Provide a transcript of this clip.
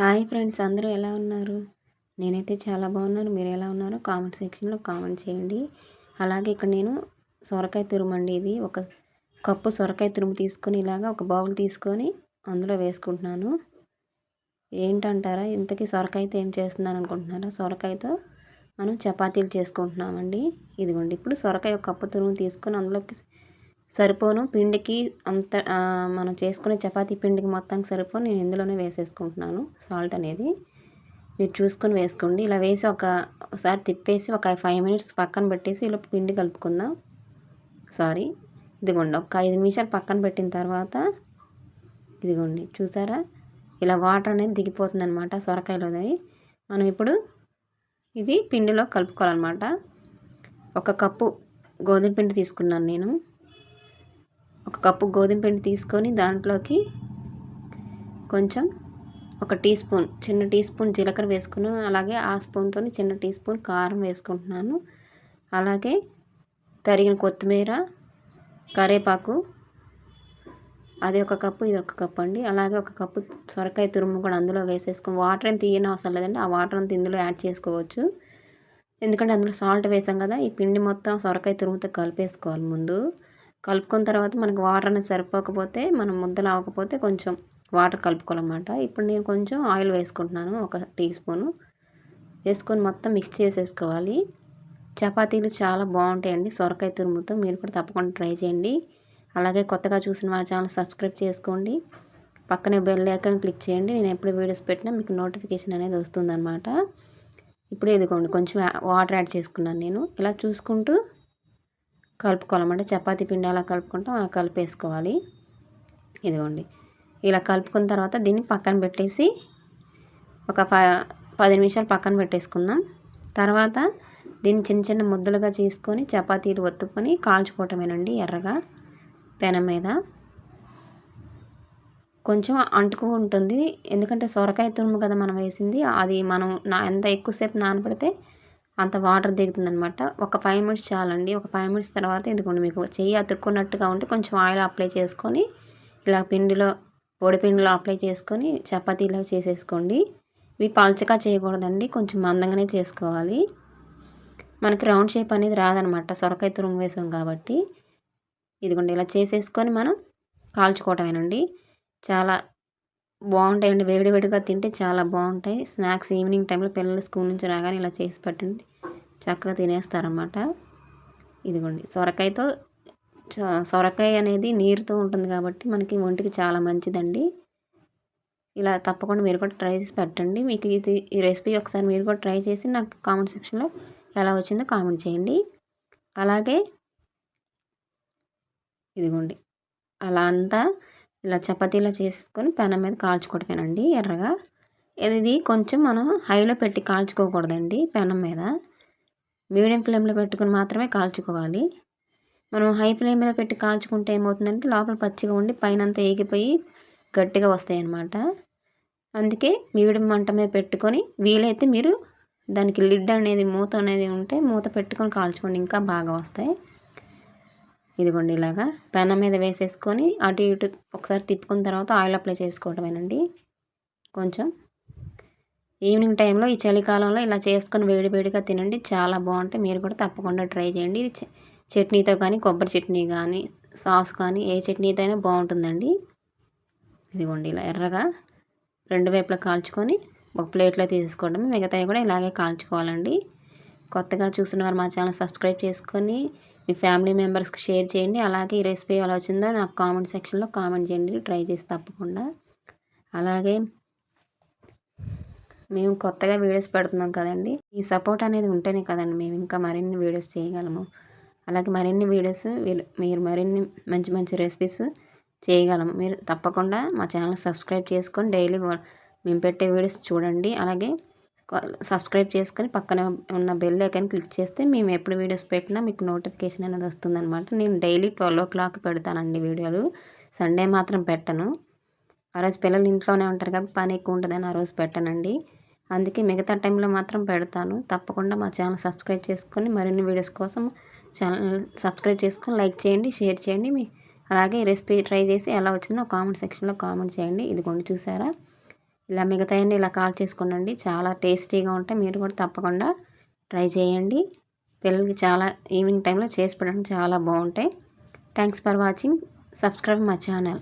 Hi friends అందరూ ఎలా ఉన్నారు? నేనైతే చాలా బాగున్నాను. మీరు ఎలా ఉన్నారో కామెంట్ సెక్షన్లో కామెంట్ చేయండి. అలాగే ఇక్కడ నేను సొరకాయ తురుము అండి ఇది. ఒక కప్పు సొరకాయ తురుము తీసుకొని ఇలాగా ఒక బౌల్ తీసుకొని అందులో వేసుకుంటున్నాను. ఏంటంటారా? ఇంతకీ సొరకాయతో ఏం చేస్తున్నాను అనుకుంటున్నారా? సొరకాయతో మనం చపాతీలు చేసుకుంటున్నామండి. ఇదిగోండి ఇప్పుడు సొరకాయ ఒక కప్పు తురుము తీసుకొని అందులోకి సరిపోను. పిండికి అంత మనం చేసుకునే చపాతీ పిండికి మొత్తానికి సరిపోను. నేను ఇందులోనే వేసేసుకుంటున్నాను సాల్ట్ అనేది. మీరు చూసుకొని వేసుకోండి. ఇలా వేసి ఒకసారి తిప్పేసి ఒక ఫైవ్ మినిట్స్ పక్కన పెట్టేసి ఇలా పిండి కలుపుకుందాం. సారీ ఇదిగోండి ఒక ఐదు నిమిషాలు పక్కన పెట్టిన తర్వాత ఇదిగోండి చూసారా? ఇలా వాటర్ అనేది దిగిపోతుంది అనమాట సొరకాయలోది. మనం ఇప్పుడు ఇది పిండిలో కలుపుకోవాలన్నమాట. ఒక కప్పు గోధుమ పిండి తీసుకున్నాను నేను. ఒక కప్పు గోధుమ పిండి తీసుకొని దాంట్లోకి కొంచెం ఒక టీ స్పూన్ చిన్న టీ స్పూన్ జీలకర్ర వేసుకున్నాను. అలాగే ఆ స్పూన్తో చిన్న టీ స్పూన్ కారం వేసుకుంటున్నాను. అలాగే తరిగిన కొత్తిమీర కరేపాకు అది ఒక కప్పు ఇది ఒక కప్పు అండి. అలాగే ఒక కప్పు సొరకాయ తురుము కూడా అందులో వేసేసుకుని వాటర్ ఏం తీయని అవసరం లేదండి. ఆ వాటర్ అంతా ఇందులో యాడ్ చేసుకోవచ్చు. ఎందుకంటే అందులో సాల్ట్ వేసాం కదా ఈ పిండి మొత్తం సొరకాయ తురుముతో కలిపేసుకోవాలి ముందు. కలుపుకున్న తర్వాత మనకు వాటర్ అనేది సరిపోకపోతే మనం ముద్దలు అవ్వకపోతే కొంచెం వాటర్ కలుపుకోవాలన్నమాట. ఇప్పుడు నేను కొంచెం ఆయిల్ వేసుకుంటున్నాను ఒక టీ స్పూను వేసుకొని మొత్తం మిక్స్ చేసేసుకోవాలి. చపాతీలు చాలా బాగుంటాయండి. సొరకాయ తురుముతో మీరు కూడా తప్పకుండా ట్రై చేయండి. అలాగే కొత్తగా చూసిన వాళ్ళ ఛానల్ సబ్స్క్రైబ్ చేసుకోండి. పక్కనే బెల్ ఐకాన్ క్లిక్ చేయండి. నేను ఎప్పుడు వీడియోస్ పెట్టినా మీకు నోటిఫికేషన్ అనేది వస్తుందన్నమాట. ఇప్పుడు ఇదిగోండి కొంచెం వాటర్ యాడ్ చేసుకున్నాను నేను. ఇలా చూసుకుంటూ కలుపుకోవాలన్నమాట. చపాతీ పిండి అలా కలుపుకుంటాం అలా కలిపేసుకోవాలి. ఇదిగోండి. ఇలా కలుపుకున్న తర్వాత దీన్ని పక్కన పెట్టేసి ఒక ప పది నిమిషాలు పక్కన పెట్టేసుకుందాం. తర్వాత దీన్ని చిన్న చిన్న ముద్దలుగా చేసుకొని చపాతీలు ఒత్తుకొని కాల్చుకోవటమేనండి ఎర్రగా పెనం మీద. కొంచెం అంటుకు ఉంటుంది. ఎందుకంటే సొరకాయ తురుము కదా మనం వేసింది. అది మనం నా ఎంత ఎక్కువసేపు నానపడితే అంత వాటర్ దిగుతుంది అనమాట ఒక ఫైవ్ మినిట్స్ చాలండి. ఒక ఫైవ్ మినిట్స్ తర్వాత ఇదిగోండి మీకు చెయ్యి అతుక్కున్నట్టుగా ఉంటే కొంచెం ఆయిల్ అప్లై చేసుకొని ఇలా పిండిలో పొడి పిండిలో అప్లై చేసుకొని చపాతీలో చేసేసుకోండి. ఇవి పల్చగా చేయకూడదండి. కొంచెం మందంగానే చేసుకోవాలి. మనకి రౌండ్ షేప్ అనేది రాదనమాట సొరకాయ తురుము వేసాం కాబట్టి. ఇదిగోండి ఇలా చేసేసుకొని మనం కాల్చుకోవటమేనండి. చాలా బాగుంటాయండి. వేడి వేడిగా తింటే చాలా బాగుంటాయి. స్నాక్స్ ఈవినింగ్ టైంలో పిల్లలు స్కూల్ నుంచి రాగానే ఇలా చేసి పెట్టండి. చక్కగా తినేస్తారనమాట ఇదిగోండి. సొరకాయతో సొరకాయ అనేది నీరుతో ఉంటుంది కాబట్టి మనకి ఒంటికి చాలా మంచిదండి. ఇలా తప్పకుండా మీరు కూడా ట్రై చేసి పెట్టండి. మీకు ఇది ఈ రెసిపీ ఒకసారి మీరు కూడా ట్రై చేసి నాకు కామెంట్ సెక్షన్లో ఎలా వచ్చిందో కామెంట్ చేయండి. అలాగే ఇదిగోండి. అలా అంతా ఇలా చపాతీలా చేసేసుకొని పెనం మీద కాల్చుకోవటమేనండి ఎర్రగా. ఇది కొంచెం మనం హైలో పెట్టి కాల్చుకోకూడదండి పెనం మీద. మీడియం ఫ్లేమ్లో పెట్టుకుని మాత్రమే కాల్చుకోవాలి. మనం హై ఫ్లేమ్లో పెట్టి కాల్చుకుంటే ఏమవుతుందంటే లోపల పచ్చిగా ఉండి పైన అంతా ఏగిపోయి గట్టిగా వస్తాయి అన్నమాట అందుకే మీడియం మంట మీద పెట్టుకొని వీలైతే మీరు దానికి లిడ్ అనేది మూత అనేది ఉంటే మూత పెట్టుకొని కాల్చుకోండి. ఇంకా బాగా వస్తాయి. ఇదిగోండి ఇలాగా పెనం మీద వేసేసుకొని అటు ఇటు ఒకసారి తిప్పుకున్న తర్వాత ఆయిల్ అప్లై చేసుకోవటమేనండి. కొంచెం ఈవినింగ్ టైంలో ఈ చలికాలంలో ఇలా చేసుకొని వేడివేడిగా తినండి. చాలా బాగుంటాయి. మీరు కూడా తప్పకుండా ట్రై చేయండి. ఇది చట్నీతో కానీ కొబ్బరి చట్నీ కానీ సాస్ కానీ ఏ చట్నీతో అయినా బాగుంటుందండి. ఇదిగోండి ఇలా ఎర్రగా రెండు వైపులా కాల్చుకొని ఒక ప్లేట్లో తీసుకోవడం మిగతావి కూడా ఇలాగే కాల్చుకోవాలండి. కొత్తగా చూసిన వారు మా ఛానల్ సబ్స్క్రైబ్ చేసుకొని మీ ఫ్యామిలీ మెంబర్స్కి షేర్ చేయండి. అలాగే ఈ రెసిపీ ఎలా వచ్చిందో నాకు కామెంట్ సెక్షన్లో కామెంట్ చేయండి. ట్రై చేసి తప్పకుండా. అలాగే మేము కొత్తగా వీడియోస్ పెడుతున్నాం కదండి. ఈ సపోర్ట్ అనేది ఉంటేనే కదండి మేము ఇంకా మరిన్ని వీడియోస్ చేయగలము. అలాగే మరిన్ని వీడియోస్ మీరు మరిన్ని మంచి మంచి రెసిపీస్ చేయగలము. మీరు తప్పకుండా మా ఛానల్ సబ్స్క్రైబ్ చేసుకొని డైలీ మేము పెట్టే వీడియోస్ చూడండి. అలాగే సబ్స్క్రైబ్ చేసుకొని పక్కన ఉన్న బెల్ ఐకాన్ క్లిక్ చేస్తే మేము ఎప్పుడు వీడియోస్ పెట్టినా మీకు నోటిఫికేషన్ అనేది వస్తుందన్నమాట. నేను డైలీ ట్వెల్వ్ ఓ క్లాక్ పెడతానండి వీడియోలు. సండే మాత్రం పెట్టను. ఆ రోజు పిల్లలు ఇంట్లోనే ఉంటారు కాబట్టి పని ఎక్కువ ఉంటుందని ఆ రోజు పెట్టనండి. అందుకే మిగతా టైంలో మాత్రం పెడతాను. తప్పకుండా మా ఛానల్ సబ్స్క్రైబ్ చేసుకొని మరిన్ని వీడియోస్ కోసం ఛానల్ సబ్స్క్రైబ్ చేసుకొని లైక్ చేయండి షేర్ చేయండి. మీ అలాగే రెసిపీ ట్రై చేసి ఎలా వచ్చిందో కామెంట్ సెక్షన్లో కామెంట్ చేయండి. ఇదిగోండి చూసారా? ఇలా మిగతాయన్నీ ఇలా కాల్ చేసుకోండి చాలా టేస్టీగా ఉంటాయి. మీరు కూడా తప్పకుండా ట్రై చేయండి. పిల్లలకి చాలా ఈవినింగ్ టైంలో చేసి పెట్టడానికి చాలా బాగుంటాయి. Thanks for watching. Subscribe my channel.